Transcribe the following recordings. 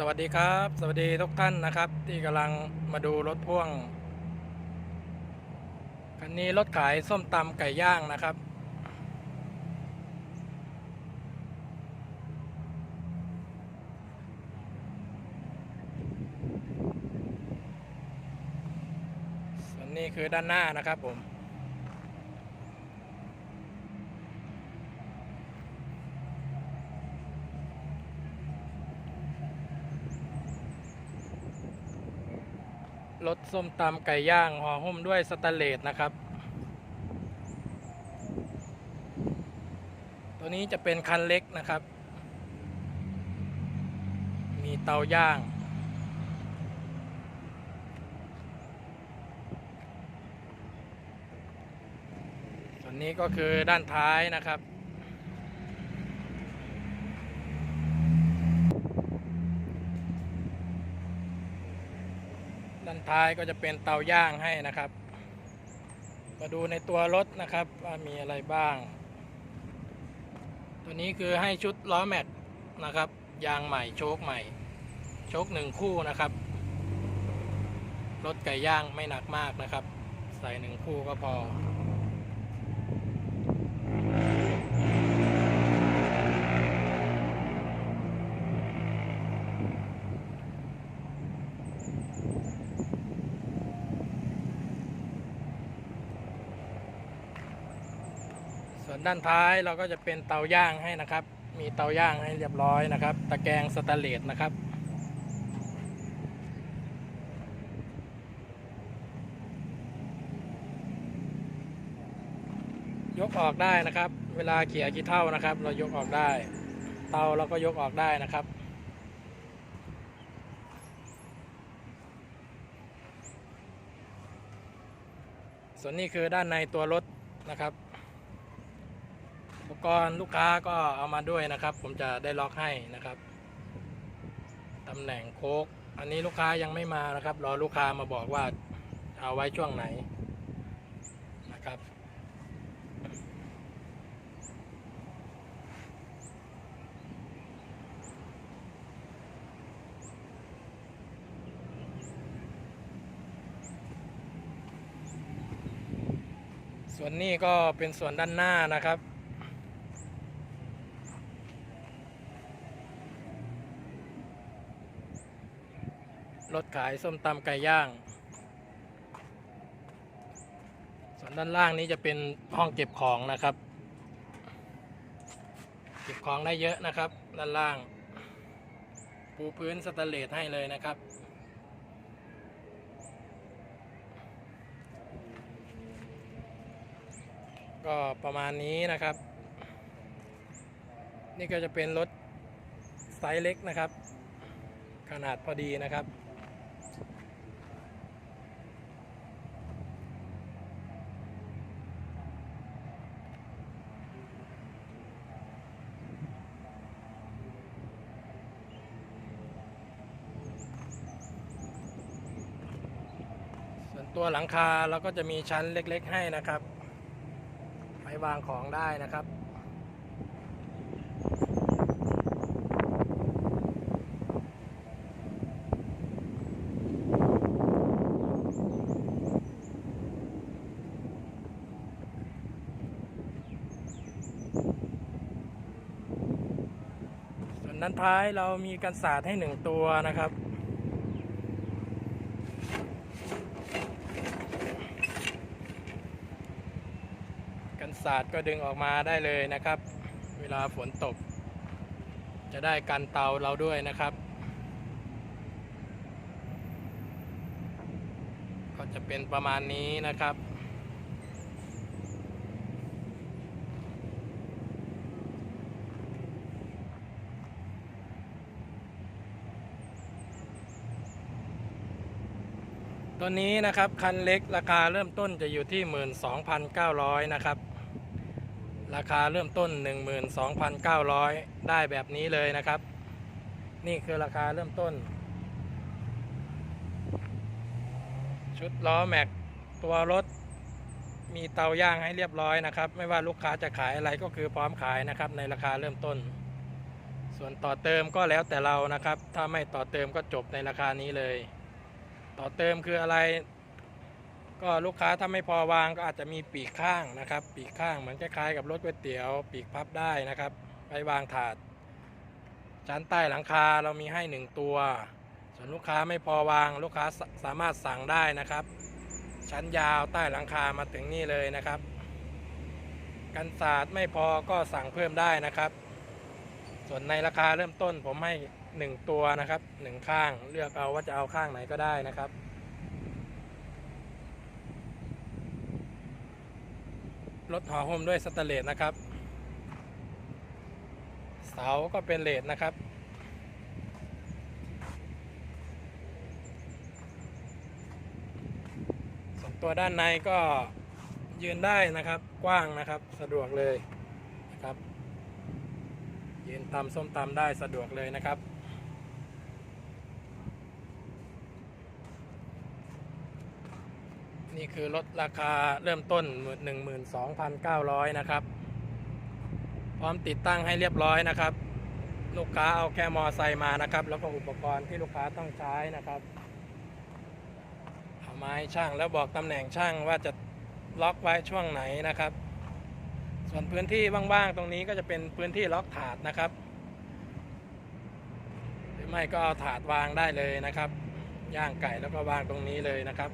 สวัสดีครับ สวัสดีทุกท่านนะครับ ที่กำลังมาดูรถพ่วงคันนี้รถขายส้มตำไก่ย่างนะครับ ส่วนนี้คือด้านหน้านะครับผม รถส้มตำไก่ย่างห่อหุ้มด้วยสแตนเลสนะครับ ตัวนี้จะเป็นคันเล็กนะครับ มีเตาย่าง ส่วนนี้ก็คือด้านท้ายนะครับ ด้าน ท้ายก็จะเป็นเตาย่างให้นะครับ มาดูในตัวรถนะครับว่ามีอะไรบ้าง ตัวนี้คือให้ชุดล้อแม็กนะครับ ยางใหม่โชคใหม่ โชคหนึ่งคู่นะครับ รถไก่ย่างไม่หนักมากนะครับ ใส่หนึ่งคู่ก็พอ ด้านท้ายเราก็จะเป็นเตาย่างให้นะครับ มีเตาย่างให้เรียบร้อยนะครับ ตะแกรงสแตนเลสนะครับ ยกออกได้นะครับ เวลาเขี่ยกี่เท่านะครับ เรายกออกได้ เตาเราก็ยกออกได้นะครับส่วนนี้คือด้านในตัวรถนะครับ อุปกรณ์ลูกค้าก็เอามาด้วยนะครับ ผมจะได้ล็อกให้นะครับตำแหน่งโคกอันนี้ลูกค้ายังไม่มานะครับ รอลูกค้ามาบอกว่าเอาไว้ช่วงไหนนะครับส่วนนี้ก็เป็นส่วนด้านหน้านะครับ รถขายส้มตำไก่ย่าง ส่วนด้านล่างนี้จะเป็นห้องเก็บของนะครับ เก็บของได้เยอะนะครับ ด้านล่าง ปูพื้นสแตนเลสให้เลยนะครับก็ประมาณนี้นะครับ นี่ก็จะเป็นรถไซส์เล็กนะครับ ขนาดพอดีนะครับ ตัวหลังคาเราก็จะมีชั้นเล็กๆให้นะครับไว้วางของได้นะครับ ส่วนด้านท้ายเรามีกันศาสตร์ให้หนึ่งตัวนะครับ ศาสตร์ก็ดึงออกมาได้เลยนะครับ เวลาฝนตก จะได้กันเตาเราด้วยนะครับ ก็จะเป็นประมาณนี้นะครับตัวนี้นะครับคันเล็กราคาเริ่มต้นจะอยู่ที่ 12,900 นะครับ ราคาเริ่มต้น 12,900 ได้แบบนี้เลยนะครับ นี่คือราคาเริ่มต้น ชุดล้อแม็กตัวรถ มีเตาย่างให้เรียบร้อยนะครับ ไม่ว่าลูกค้าจะขายอะไรก็คือพร้อมขายนะครับ ในราคาเริ่มต้นสส่วนต่อเติมก็แล้วแต่เรานะครับ ถ้าไม่ต่อเติมก็จบในราคานี้เลย ต่อเติมคืออะไร ก็ลูกค้าถ้าไม่พอวางก็อาจจะมีปีกข้างนะครับ ปีกข้างเหมือนคล้ายๆกับรถก๋วยเตี๋ยว ปีกพับได้นะครับไว้วางถาด ชั้นใต้หลังคาเรามีให้หนึ่งตัว ส่วนลูกค้าไม่พอวางลูกค้าสสามารถสั่งได้นะครับ ชั้นยาวใต้หลังคามาถึงนี่เลยนะครับ กันศาสตร์ไม่พอก็สั่งเพิ่มได้นะครับ ส่วนในราคาเริ่มต้นผมให้หนึ่งตัวนะครับหนึ่งข้างเลือกเอาว่าจะเอาข้างไหนก็ได้นะครับ รถห่อหุ้มด้วยสแตนเลสนะครับ เสาก็เป็นเลสนะครับ ส่วนตัวด้านในก็ยืนได้นะครับกว้างนะครับสะดวกเลยนะครับยืนตำส้มตำได้สะดวกเลยนะครับ นี่คือลดราคาเริ่มต้น 12,900 นะครับ พร้อมติดตั้งให้เรียบร้อยนะครับ ลูกค้าเอาแค่มอไซค์มานะครับ แล้วก็อุปกรณ์ที่ลูกค้าต้องใช้นะครับเอาไม้ช่างแล้วบอกตำแหน่งช่างว่าจะล็อกไว้ช่วงไหนนะครับ ส่วนพื้นที่ว่างๆตรงนี้ก็จะเป็นพื้นที่ล็อกถาดนะครับ หรือไม่ก็เอาถาดวางได้เลยนะครับ ย่างไก่แล้วก็วางตรงนี้เลยนะครับ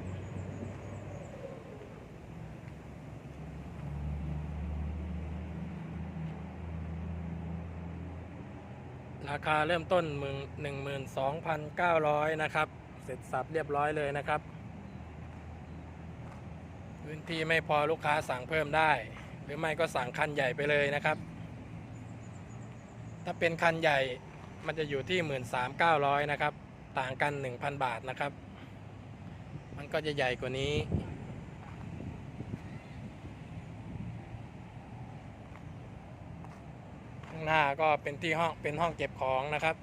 ราคาเริ่มต้นมึงหนึ่งหมื่นสองพันเก้าร้อยนะครับ เสร็จสับเรียบร้อยเลยนะครับ พื้นที่ไม่พอลูกค้าสั่งเพิ่มได้ หรือไม่ก็สั่งคันใหญ่ไปเลยนะครับ ถ้าเป็นคันใหญ่มันจะอยู่ที่หมื่นสามเก้าร้อยนะครับ ต่างกันหนึ่งพันบาทนะครับ มันก็จะใหญ่กว่านี้ ข้าง หน้าก็เป็นที่ห้องเป็นห้องเก็บของนะครับ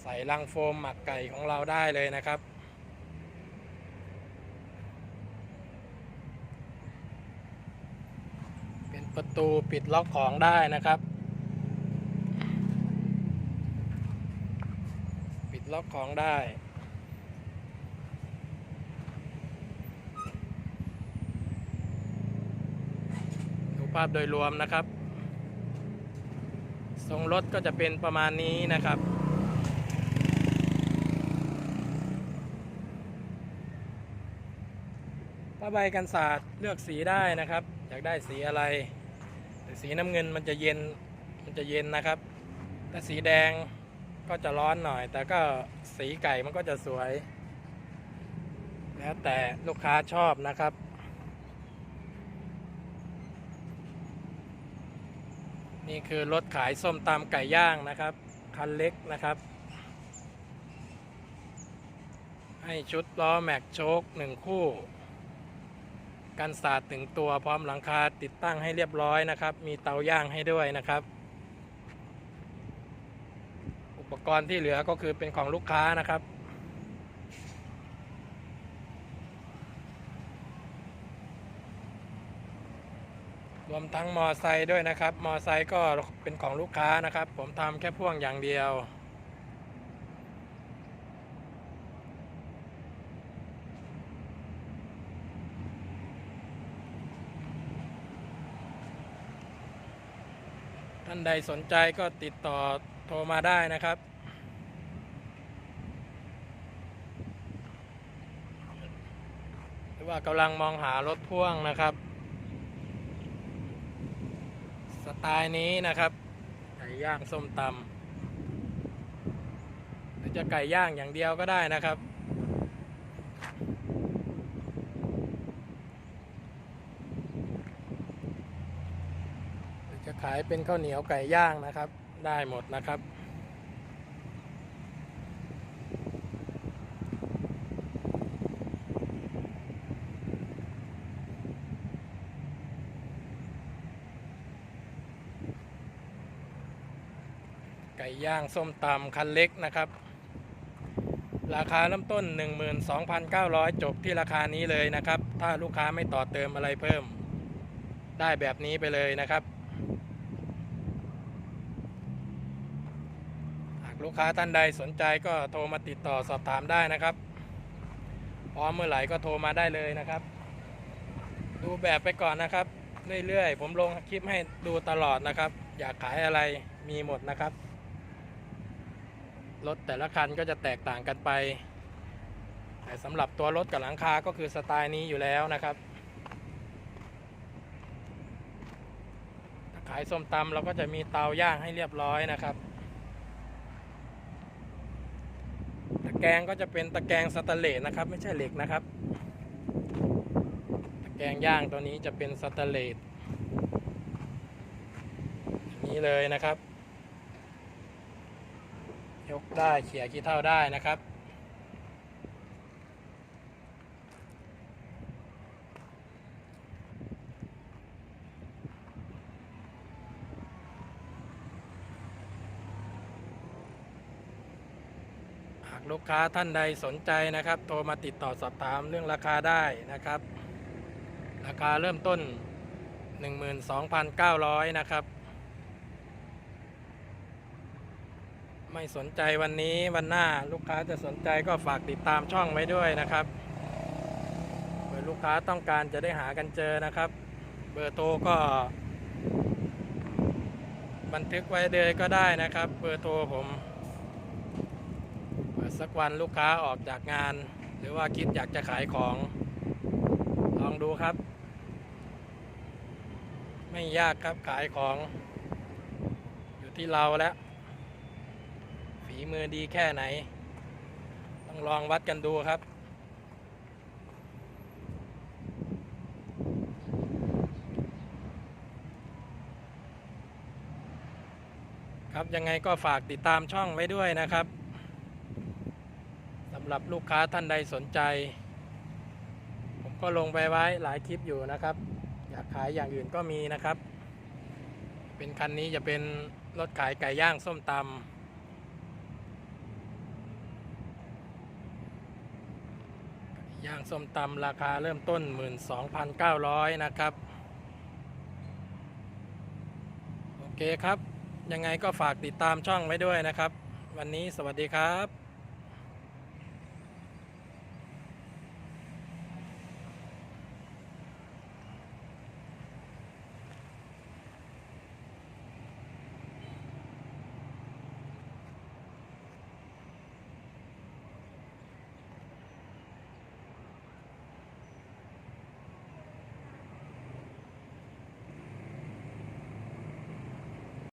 ใส่ลังโฟมหมักไก่ของเราได้เลยนะครับ เป็นประตูปิดล็อกของได้นะครับ ปิดล็อกของได้ดูภาพโดยรวมนะครับ ทรงรถก็จะเป็นประมาณนี้นะครับ ผ้าใบกันศาสตร์เลือกสีได้นะครับ อยากได้สีอะไรแต่สีน้ำเงินมันจะเย็น มันจะเย็นนะครับถ้าสีแดงก็จะร้อนหน่อย แต่ก็สีไก่มันก็จะสวย แล้วแต่ลูกค้าชอบนะครับ นี่คือรถขายส้มตำไก่ย่างนะครับ คันเล็กนะครับ ให้ชุดล้อแม็กโชคหนึ่งคู่ กันสาดถึงตัวพร้อมหลังคาติดตั้งให้เรียบร้อยนะครับ มีเตาย่างให้ด้วยนะครับ อุปกรณ์ที่เหลือก็คือเป็นของลูกค้านะครับ รวม ทั้งมอไซค์ด้วยนะครับ มอไซค์ก็เป็นของลูกค้านะครับ ผมทำแค่พ่วงอย่างเดียวท่านใดสนใจก็ติดต่อโทรมาได้นะครับ หรือว่ากำลังมองหารถพ่วงนะครับ ส ไตล์นี้นะครับ ไก่ย่างส้มตำหรือจะไก่ย่างอย่างเดียวก็ได้นะครับหรือจะขายเป็นข้าวเหนียวไก่ย่างนะครับ ได้หมดนะครับ ไก่ย่างส้มตำคันเล็กนะครับ ราคาเริ่มต้น 12,900 จบที่ราคานี้เลยนะครับ ถ้าลูกค้าไม่ต่อเติมอะไรเพิ่ม ได้แบบนี้ไปเลยนะครับหากลูกค้าท่านใดสนใจก็โทรมาติดต่อสอบถามได้นะครับพร้อมเมื่อไหร่ก็โทรมาได้เลยนะครับ ดูแบบไปก่อนนะครับเรื่อยๆ ผมลงคลิปให้ดูตลอดนะครับ อยากขายอะไรมีหมดนะครับ รถแต่ละคันก็จะแตกต่างกันไป แต่สำหรับตัวรถกับหลังคาก็คือสไตล์นี้อยู่แล้วนะครับ ขายส้มตำเราก็จะมีเตาย่างให้เรียบร้อยนะครับ ตะแกรงก็จะเป็นตะแกรงสแตนเลสนะครับ ไม่ใช่เหล็กนะครับ ตะแกรงย่างตัวนี้จะเป็นสแตนเลสนี้เลยนะครับ ยกได้เขี่ยขี้เท่าได้นะครับหากลูกค้าท่านใดสนใจนะครับ โทรมาติดต่อสอบถามเรื่องราคาได้นะครับ ราคาเริ่มต้น 12,900 นะครับ ไม่ สนใจวันนี้วันหน้าลูกค้าจะสนใจก็ฝากติดตามช่องไว้ด้วยนะครับเผื่อลูกค้าต้องการจะได้หากันเจอนะครับ เบอร์โทรก็ บันทึกไว้เลยก็ได้นะครับ เบอร์โทรผมสักวันลูกค้าออกจากงาน หรือว่าคิดอยากจะขายของ ลองดูครับ ไม่ยากครับขายของ อยู่ที่เราแล้ว ฝีมือดีแค่ไหน ต้องลองวัดกันดูครับ ครับยังไงก็ฝากติดตามช่องไว้ด้วยนะครับสำหรับลูกค้าท่านใดสนใจ ผมก็ลงไปไว้หลายคลิปอยู่นะครับ อยากขายอย่างอื่นก็มีนะครับ เป็นคันนี้จะเป็นรถขายไก่ย่างส้มตำ ย่างส้มตำราคาเริ่มต้น 12,900 นะครับ โอเคครับ ยังไงก็ฝากติดตามช่องไว้ด้วยนะครับ วันนี้สวัสดีครับ